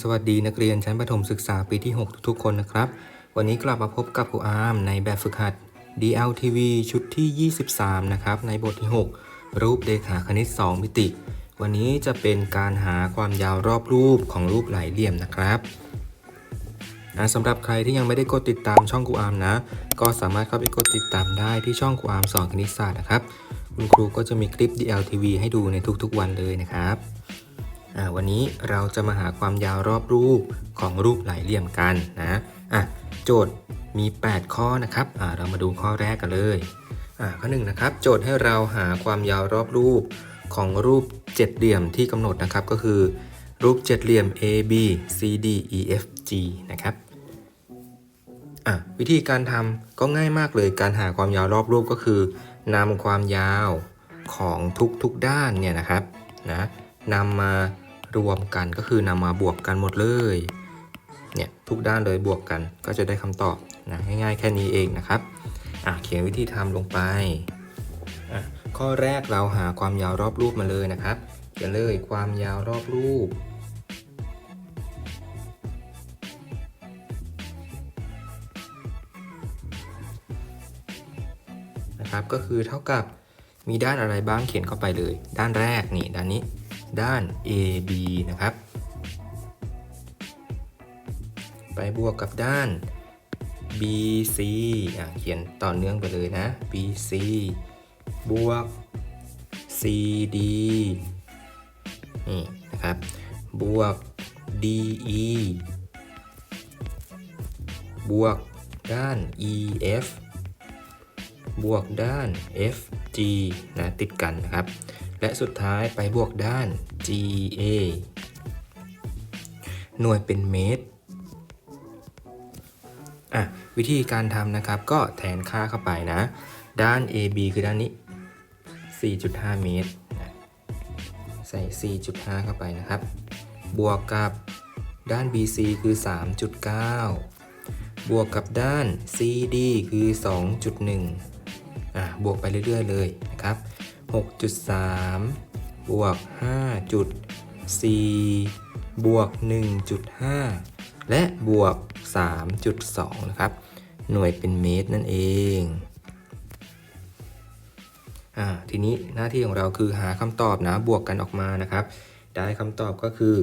สวัสดีนักเรียนชั้นประถมศึกษาปีที่ 6 ทุกๆคนนะครับ วันนี้กลับมาพบกับครูอาร์มในแบบฝึกหัด DLTV ชุดที่ 23 นะครับ ในบทที่ 6 รูปเดขาคณิต 2 มิติ วันนี้จะเป็นการหาความยาวรอบรูปของรูปหลายเหลี่ยมนะครับสำหรับใครที่ยังไม่ได้กดติดตามช่องครูอาร์มนะ ก็สามารถเข้าไปกดติดตามได้ที่ช่องครูอาร์มสอนคณิตศาสตร์นะครับ คุณครูก็จะมีคลิป DLTV ให้ดูในทุกๆวันเลยนะครับ วันนี้เราจะมาหาความยาวรอบรูปของรูปหลายเหลี่ยมกันนะะโจทย์มี 8 ข้อนะครับเรามาดูข้อแรกกันเลยข้อหนึ่งนะครับ โจทย์ให้เราหาความยาวรอบรูปของรูปเจ็ดเหลี่ยมที่กำหนดนะครับก็คือ รูปเจ็ดเหลี่ยม A B C D E F G นะครับวิธีการทำก็ง่ายมากเลยการหาความยาวรอบรูปก็คือนำความยาวของทุกๆด้านเนี่ยนะครับนะนำมา รวมกันก็คือนำมาบวกกันหมดเลยเนี่ยทุกด้านเลยบวกกันก็จะได้คำตอบนะง่ายๆแค่นี้เองนะครับอะเขียนวิธีทำลงไปอะข้อแรกเราหาความยาวรอบรูปมาเลยนะครับเขียนเลยความยาวรอบรูปนะครับก็คือเท่ากับมีด้านอะไรบ้างเขียนเข้าไปเลย ด้านแรกนี่ด้านนี้ ด้าน AB นะครับ ไปบวกกับด้าน BC อะเขียนต่อเนื่องไปเลยนะ BC บวก CD นี่นะครับ บวก DE บวกด้าน EF บวกด้าน FG นะติดกันนะครับ และสุดท้ายไปบวกด้าน GA หน่วยเป็นเมตรอะวิธีการทำนะครับก็แทนค่าเข้าไปนะ ด้าน AB คือด้านนี้ 4.5 เมตร ใส่ 4.5 เข้าไปนะครับ บวกกับด้าน BC คือ 3.9 บวกกับด้าน CD คือ 2.1อะบวกไปเรื่อย ๆ เลยนะครับ 6.3 บวก 5.4 บวก 1.5 และบวก 3.2 นะครับ หน่วยเป็นเมตรนั่นเองอ่าทีนี้หน้าที่ของเราคือหาคำตอบนะบวกกันออกมานะครับ ได้คำตอบก็คือ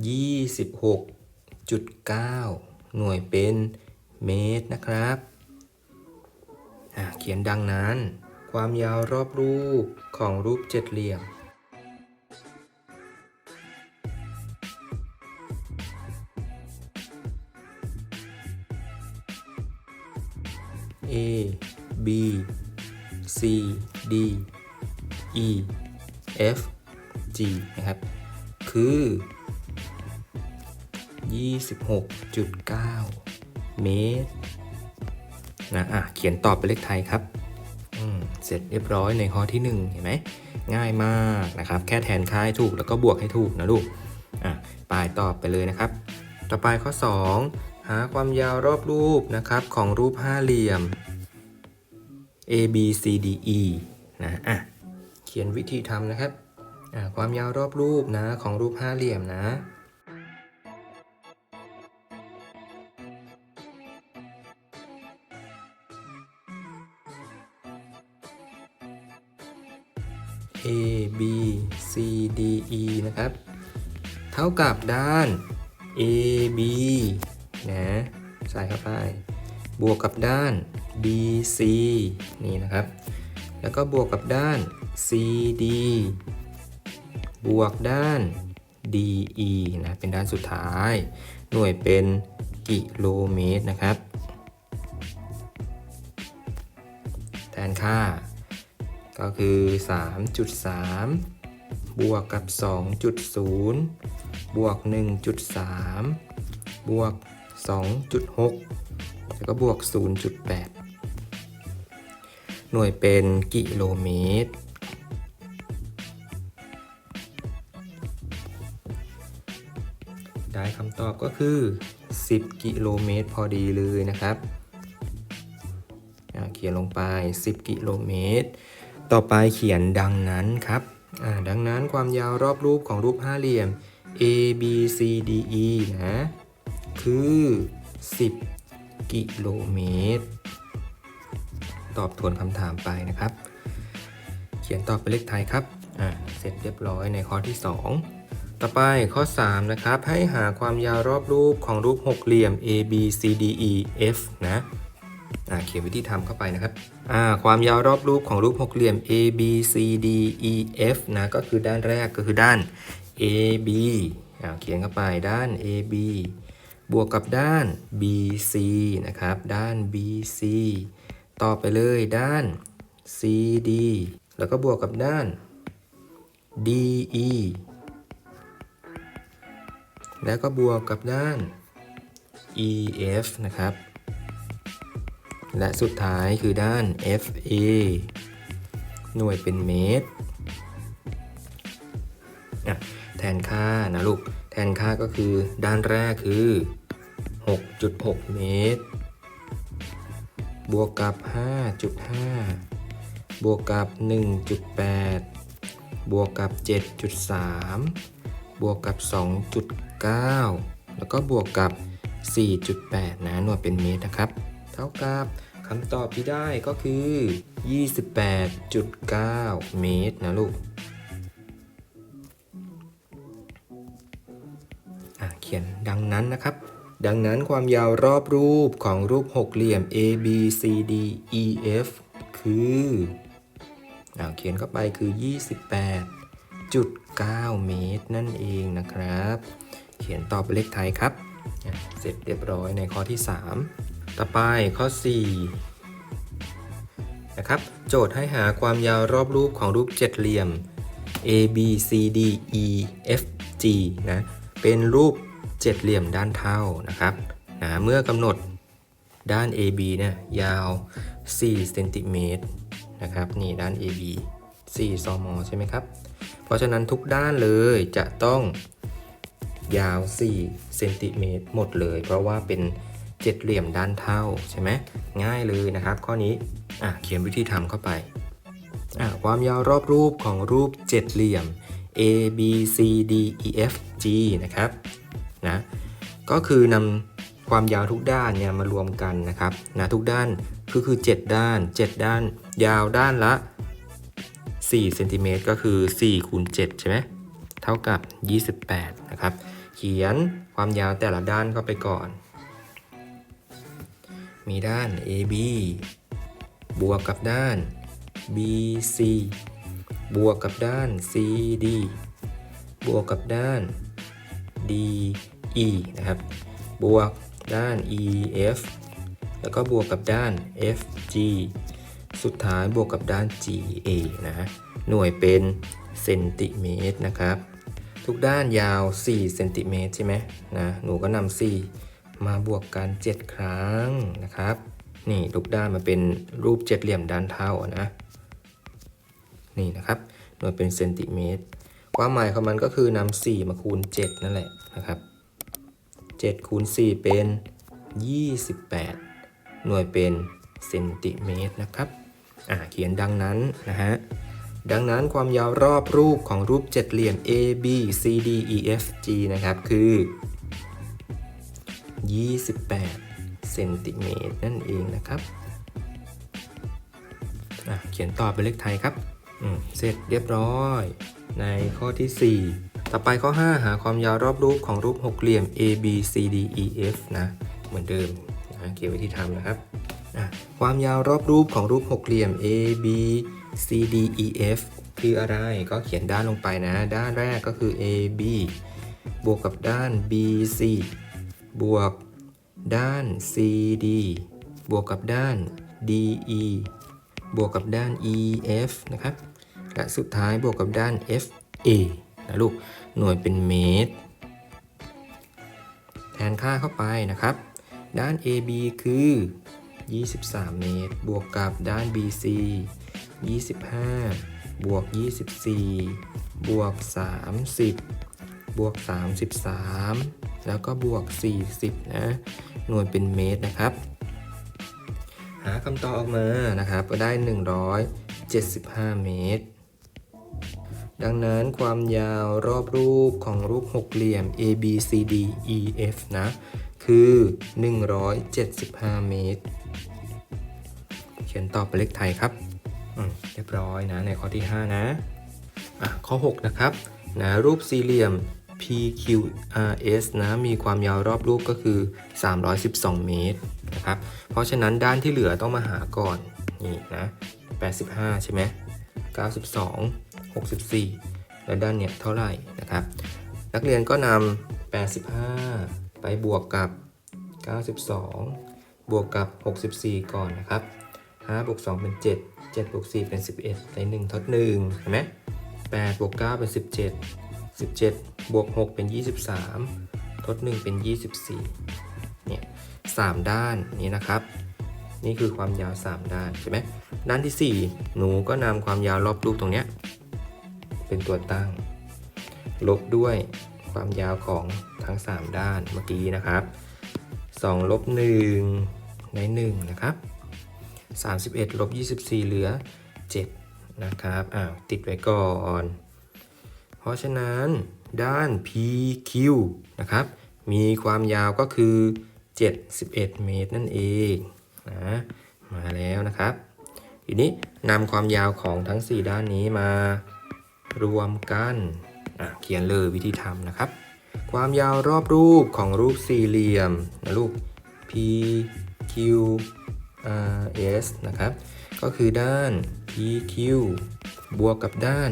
26.9 หน่วยเป็นเมตรนะครับอะเขียนดังนั้น ความยาวรอบรูปของรูปเจ็ดเหลี่ยม A B C D E F G นะครับ คือ 26.9 เมตรนะอะเขียนตอบเป็นเลขไทยครับเสร็จเรียบร้อยในข้อที่ 1 เห็นไหม ง่ายมากนะครับ แค่แทนค่าให้ถูกแล้วก็บวกให้ถูกนะลูกอะปลายตอบไปเลยนะครับ ต่อไปข้อ 2 หาความยาวรอบรูปนะครับของรูปห้าเหลี่ยม A B C D E นะอะเขียนวิธีทำนะครับความยาวรอบรูปนะของรูปห้าเหลี่ยมนะ A B C D E นะครับ เท่ากับด้าน A B นะใส่เข้าไป บวกกับด้าน B C นี่นะครับ แล้วก็บวกกับด้าน C D บวกด้าน D E นะเป็นด้านสุดท้าย หน่วยเป็นกิโลเมตรนะครับ แทนค่า ก็คือ 3.3 บวกกับ 2.0 บวก 1.3 บวก 2.6 แล้วก็บวก 0.8 หน่วยเป็นกิโลเมตร ได้คำตอบก็คือ 10 กิโลเมตรพอดีเลยนะครับ เขียนลงไป 10 กิโลเมตร ต่อไปเขียนดังนั้นครับดังนั้นความยาวรอบรูปของรูปห้าเหลี่ยม A B C D E นะ คือ 10 กิโลเมตร ตอบทวนคำถามไปนะครับ เขียนตอบเป็นเลขไทยครับ อ่า เสร็จเรียบร้อยในข้อที่ 2 ต่อไปข้อ 3 นะครับ ให้หาความยาวรอบรูปของรูปหกเหลี่ยม A B C D E F นะอ่าเขียนวิธีทำเข้าไปนะครับอ่าความยาวรอบรูปของรูปหกเหลี่ยม A B C D E F นะก็คือด้านแรกก็คือด้าน A B อ่าเขียนเข้าไปด้าน A B บวกกับด้าน B C นะครับ ด้าน B C ต่อไปเลยด้าน C D แล้วก็บวกกับด้าน D E แล้วก็บวกกับด้าน E F นะครับ และสุดท้ายคือด้าน FA หน่วยเป็นเมตรอะแทนค่านะลูก แทนค่าก็คือด้านแรกคือ 6.6 เมตร บวกกับ 5.5 บวกกับ 1.8 บวกกับ 7.3 บวกกับ 2.9 แล้วก็บวกกับ 4.8 นะหน่วยเป็นเมตรนะครับ เท่ากับคำตอบที่ได้ก็คือ 28.9 เมตรนะลูกเขียนดังนั้นนะครับ ดังนั้นความยาวรอบรูปของรูปหกเหลี่ยม A B C D E F คืออเขียนเข้าไปคือ 28.9 เมตรนั่นเองนะครับ เขียนตอบเป็นเลขไทยครับ เสร็จเรียบร้อยในข้อที่ 3 ต่อไปข้อ 4 นะครับ โจทย์ให้หาความยาวรอบรูปของรูปเจ็ดเหลี่ยม A B C D E F G นะ เป็นรูป เจ็ดเหลี่ยมด้านเท่านะครับนะเมื่อกำหนดด้าน AB เนี่ยยาว4เซนติเมตรนะครับนี่ด้าน AB 4ซมใช่ไหมครับ เพราะฉะนั้นทุกด้านเลยจะต้องยาว4เซนติเมตรหมดเลย เพราะว่าเป็นเจ็ดเหลี่ยมด้านเท่าใช่ไหมง่ายเลยนะครับ ข้อนี้อะเขียนวิธีทำเข้าไปอะความยาวรอบรูปของรูปเจ็ดเหลี่ยม A B C D E F G นะครับ นะก็คือนำความยาวทุกด้านเนี่ยมารวมกันนะครับนะทุกด้านคือคือ 7 ด้าน 7 ด้าน ยาวด้านละ4เซนติเมตรก็คือ4คูณ7ใช่ไหมเท่ากับ 28 นะครับ เขียนความยาวแต่ละด้านเข้าไปก่อน มีด้าน AB บวกกับด้าน BC บวกกับด้าน CD บวกกับด้าน DE นะครับ บวกด้าน EF แล้วก็บวกกับด้าน FG สุดท้ายบวกกับด้าน GA นะฮะหน่วยเป็นเซนติเมตรนะครับ ทุกด้านยาว 4 เซนติเมตรใช่ไหมนะ หนูก็นำ4มาบวกกัน 7 ครั้งนะครับ นี่ทุกด้านมาเป็นรูปเจ็ดเหลี่ยมด้านเท่านะ นี่นะครับ หน่วยเป็นเซนติเมตร ความหมายของมันก็คือนำ4มาคูณ 7 นั่นแหละนะครับ 7คูณ4เป็น 28 หน่วยเป็นเซนติเมตรนะครับอ่าเขียนดังนั้นนะฮะดังนั้นความยาวรอบรูปของรูปเจ็ดเหลี่ยม A B C D E F G นะครับคือ 28 เซนติเมตรนั่นเองนะครับอะเขียนต่อเป็นเลขไทยครับอืมเสร็จเรียบร้อย ในข้อที่ 4 ต่อไปข้อ 5 หาความยาวรอบรูปของรูปหกเหลี่ยม A B C D E F นะ เหมือนเดิมนะเขียนวิธีทำนะครับอะความยาวรอบรูปของรูปหกเหลี่ยม A B C D E F คืออะไรก็เขียนด้านลงไปนะ ด้านแรกก็คือ A B บวกกับด้าน B C บวกด้าน C D บวกกับด้าน D E บวกกับด้าน E F นะครับ และสุดท้ายบวกกับด้าน FA นะลูก หน่วยเป็นเมตร แทนค่าเข้าไปนะครับ ด้าน AB คือ 23 เมตร บวกกับด้าน BC 25 บวก 24 บวก 30 บวก 33 แล้วก็บวก 40 นะ หน่วยเป็นเมตรนะครับ หาคำตอบออกมานะครับ ก็ได้ 175 เมตร ดังนั้นความยาวรอบรูปของรูปหกเหลี่ยม A B C D E F นะ คือ 175 เมตร เขียนตอบเป็นเลขไทยครับเรียบร้อยนะในข้อที่ 5 นะอะข้อ 6 นะครับนะรูปสี่เหลี่ยม PQRS นะมีความยาวรอบรูปก็คือ 312 เมตรนะครับ เพราะฉะนั้นด้านที่เหลือต้องมาหาก่อน นี่นะ 85 ใช่ไหม92 64 แล้วด้านเนี่ยเท่าไหร่นะครับ นักเรียนก็นำ 85 ไปบวกกับ 92 บวกกับ 64 ก่อนนะครับ5บวก2เป็น 7 7บวก4เป็น 11ได้1ทด1เห็นไหม8บวก9เป็น 17 17บวก6เป็น 23 ทด 1 เป็น 24เนี่ย3ด้านนี้นะครับ นี่คือความยาว 3 ด้านใช่ไหมด้านที่ 4 หนูก็นำความยาวรอบรูปตรงเนี้ย เป็นตัวตั้ง ลบด้วยความยาวของทั้ง 3 ด้านเมื่อกี้นะครับ2ลบ1ใน 1 นะครับ 31ลบ24 เหลือ 7 นะครับอ้าวติดไว้ก่อน เพราะฉะนั้นด้าน PQ นะครับ มีความยาวก็คือ 71 เมตรนั่นเองนะมาแล้วนะครับ ทีนี้นำความยาวของทั้ง 4 ด้านนี้มา รวมกันเขียนเลยวิธีทำนะครับ ความยาวรอบรูปของรูปสี่เหลี่ยมนะลูก PQ R S นะครับ ก็คือด้าน PQ บวกกับด้าน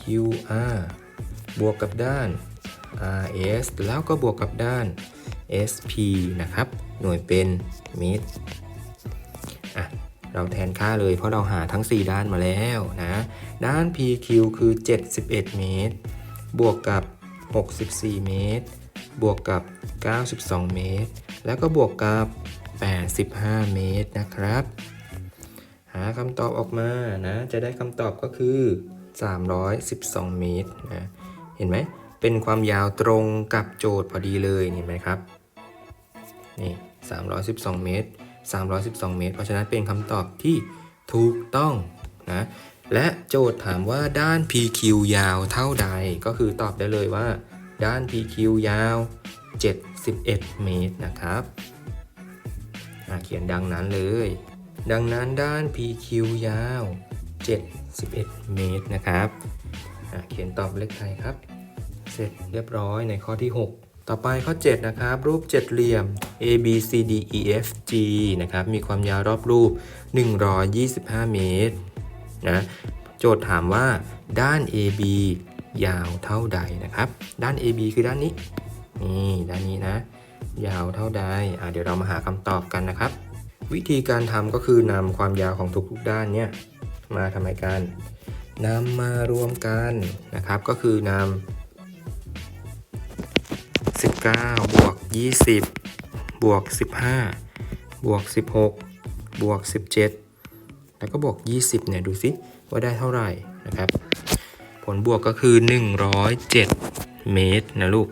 QR บวกกับด้าน RS แล้วก็บวกกับด้าน SP นะครับ หน่วยเป็นเมตร เราแทนค่าเลยเพราะเราหาทั้ง 4 ด้านมาแล้วนะ ด้าน PQ คือ 71 เมตร บวกกับ 64 เมตร บวกกับ 92 เมตร แล้วก็บวกกับ 85 เมตรนะครับ หาคำตอบออกมานะ จะได้คำตอบก็คือ 312 เมตรนะ เห็นไหม เป็นความยาวตรงกับโจทย์พอดีเลย เห็นไหมครับ นี่ 312 เมตร 312 เมตร เพราะฉะนั้นเป็นคำตอบที่ถูกต้องนะและโจทย์ถามว่าด้าน PQ ยาวเท่าใด ก็คือตอบได้เลยว่า ด้าน PQ ยาว 71 เมตรนะครับเขียนดังนั้นเลย ดังนั้นด้าน PQ ยาว 71 เมตรนะครับเขียนตอบเลขไทยครับ เสร็จเรียบร้อยในข้อที่ 6 ต่อไปข้อ 7 นะครับ รูปเจ็ดเหลี่ยม A B C D E F G นะครับ มีความยาวรอบรูป 125 เมตรนะโจทย์ถามว่าด้าน AB ยาวเท่าใดนะครับ ด้าน AB คือด้านนี้นี่ด้านนี้นะ ยาวเท่าใดอะเดี๋ยวเรามาหาคำตอบกันนะครับ วิธีการทำก็คือนำความยาวของทุกๆด้านเนี่ยมาทำไมกันนำมารวมกันนะครับ ก็คือนำ 19 บวก 20 บวก 15 บวก 16 บวก 17 แล้วก็บวก 20 เนี่ย ดูสิว่าได้เท่าไหร่นะครับ ผลบวกก็คือ 107 เมตรนะลูก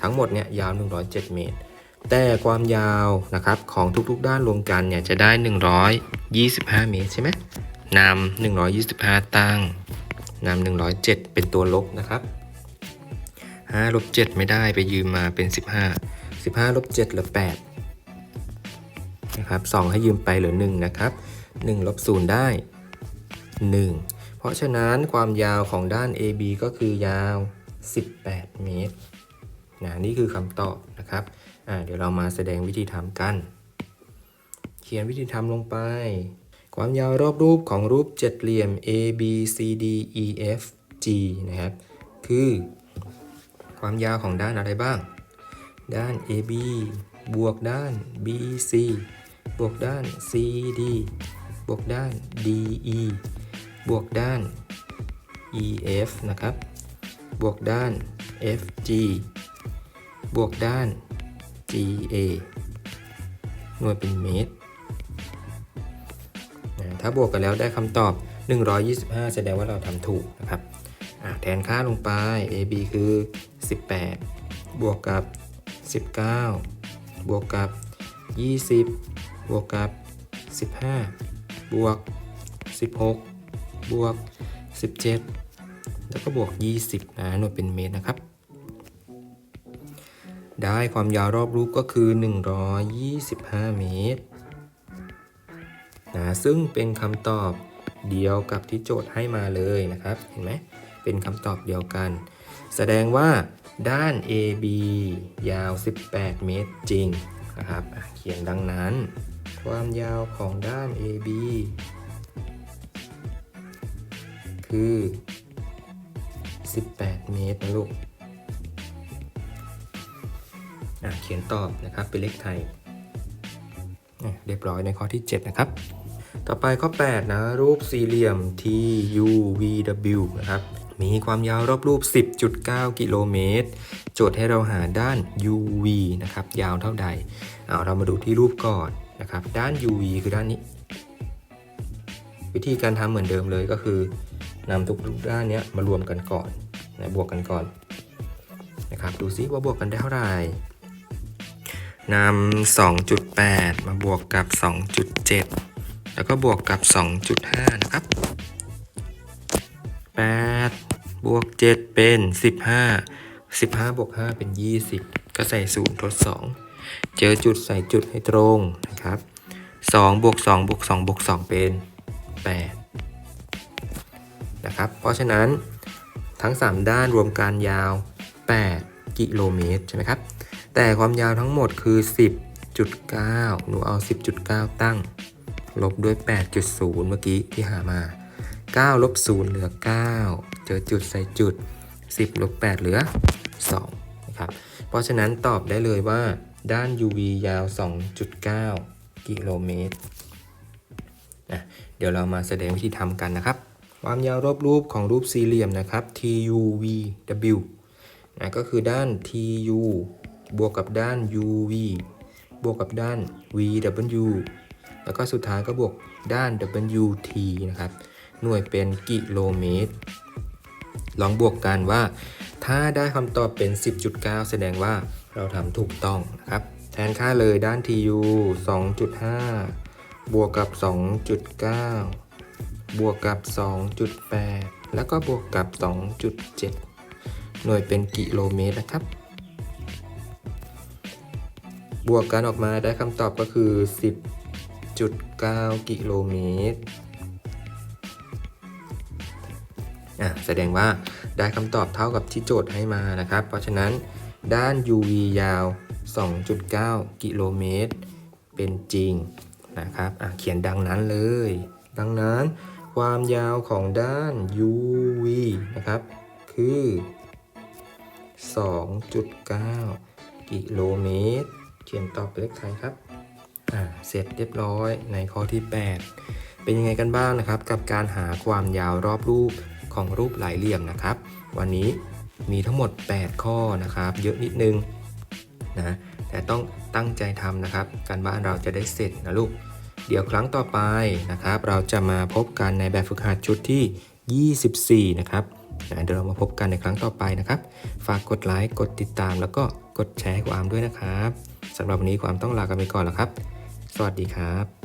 ทั้งหมดเนี่ยยาว 107 เมตร แต่ความยาวนะครับของทุกๆด้านรวมกันเนี่ยจะได้ 125 เมตรใช่ไหมนำ125 ตั้งนำ107 เป็นตัวลบนะครับ 5ลบ7ไม่ได้ไปยืมมาเป็น 15 15ลบ7เหลือ8นะครับ2ให้ยืมไปเหลือ1นะครับ1ลบ0ได้ 1 เพราะฉะนั้นความยาวของด้าน AB ก็คือยาว 18 เมตรนะนี่คือคำตอบนะครับเดี๋ยวเรามาแสดงวิธีทำกัน เขียนวิธีทำลงไป ความยาวรอบรูปของรูปเจ็ดเหลี่ยม A B C D E F G นะครับ คือ ความยาวของด้านอะไรบ้าง ด้าน AB บวกด้าน BC บวกด้าน CD บวกด้าน DE บวกด้าน EF นะครับ บวกด้าน FG บวกด้าน GA หน่วยเป็นเมตร ถ้าบวกกันแล้วได้คำตอบ 125 แสดงว่าเราทำถูกนะครับ แทนค่าลงไป AB คือ 18 บวกกับ 19 บวกกับ 20 บวกกับ 15 บวก 16 บวก 17บแล้วก็บวก 20 นะหน่วยเป็นเมตรนะครับ ได้ความยาวรอบรูปก็คือ 125 เมตรนะซึ่งเป็นคำตอบเดียวกับที่โจทย์ให้มาเลยนะครับ เห็นไหม เป็นคำตอบเดียวกัน แสดงว่าด้าน AB ยาว 18 เมตรจริงนะครับเขียนดังนั้น ความยาวของด้าน AB คือ 18 เมตรนะลูกเขียนตอบนะครับเป็นเลขไทย เรียบร้อยในข้อที่ 7 นะครับ ต่อไปข้อ 8 นะ รูปสี่เหลี่ยม TUVW นะครับ มีความยาวรอบรูป 10.9 กิโลเมตร โจทย์ให้เราหาด้าน UV นะครับ ยาวเท่าใด เอาเรามาดูที่รูปก่อนนะครับ ด้าน UV คือด้านนี้ วิธีการทำเหมือนเดิมเลยก็คือนำทุกด้านเนี้ยมารวมกันก่อนนะบวกกันก่อนนะครับ ดูซิว่าบวกกันได้เท่าไหร่นำ 2.8 มาบวกกับ 2.7 แล้วก็บวกกับ 2.5 นะครับ 8 บวก 7 เป็น 15 15บวก5เป็น 20 ก็ใส่ศูนย์ทด 2 เจอจุดใส่จุดให้ตรงนะครับ2บวก2บวก2บวก2เป็น 8 นะครับ เพราะฉะนั้นทั้ง 3 ด้านรวมการยาว 8 กิโลเมตรใช่ไหมครับ แต่ความยาวทั้งหมดคือ 10.9 หนูเอา 10.9 ตั้ง ลบด้วย 8.0 เมื่อกี้ที่หามา 9ลบ0เหลือ 9 เจอจุดใส่จุด 10ลบ8เหลือ2นะครับเพราะฉะนั้นตอบได้เลยว่าด้าน UV ยาว 2.9 กิโลเมตรนะเดี๋ยวเรามาแสดงวิธีทำกันนะครับ ความยาวรอบรูปของรูปสี่เหลี่ยมนะครับ TUVW นะก็คือด้าน TU บวกกับด้าน UV บวกกับด้าน VW แล้วก็สุดท้ายก็บวกด้าน WT นะครับ หน่วยเป็นกิโลเมตร ลองบวกกันว่า ถ้าได้คำตอบเป็น 10.9 แสดงว่าเราทำถูกต้องนะครับ แทนค่าเลยด้าน TU 2.5 บวกกับ 2.9 บวกกับ 2.8 แล้วก็บวกกับ 2.7 หน่วยเป็นกิโลเมตรนะครับบวกกันออกมาได้คำตอบก็คือ 10.9 กิโลเมตร อะแสดงว่าได้คำตอบเท่ากับที่โจทย์ให้มานะครับ เพราะฉะนั้นด้าน UV ยาว 2.9 กิโลเมตร เป็นจริงนะครับอะเขียนดังนั้นเลย ดังนั้นความยาวของด้าน UV นะครับ คือ 2.9 กิโลเมตร เขียนตอบเป็นเลขไทยครับอ่าเสร็จเรียบร้อยในข้อที่ 8 เป็นยังไงกันบ้างนะครับ กับการหาความยาวรอบรูป ของรูปหลายเหลี่ยมนะครับ วันนี้มีทั้งหมด 8 ข้อนะครับ เยอะนิดนึงนะแต่ต้องตั้งใจทำนะครับ การบ้านเราจะได้เสร็จนะลูก เดี๋ยวครั้งต่อไปนะครับ เราจะมาพบกันในแบบฝึกหัดชุดที่ 24 นะครับนะเดี๋ยวเรามาพบกันในครั้งต่อไปนะครับ ฝากกดไลค์ กดติดตาม แล้วก็กดแชร์ให้กับอามด้วยนะครับสำหรับวันนี้ความต้องลากันไปก่อนแล้วครับ สวัสดีครับ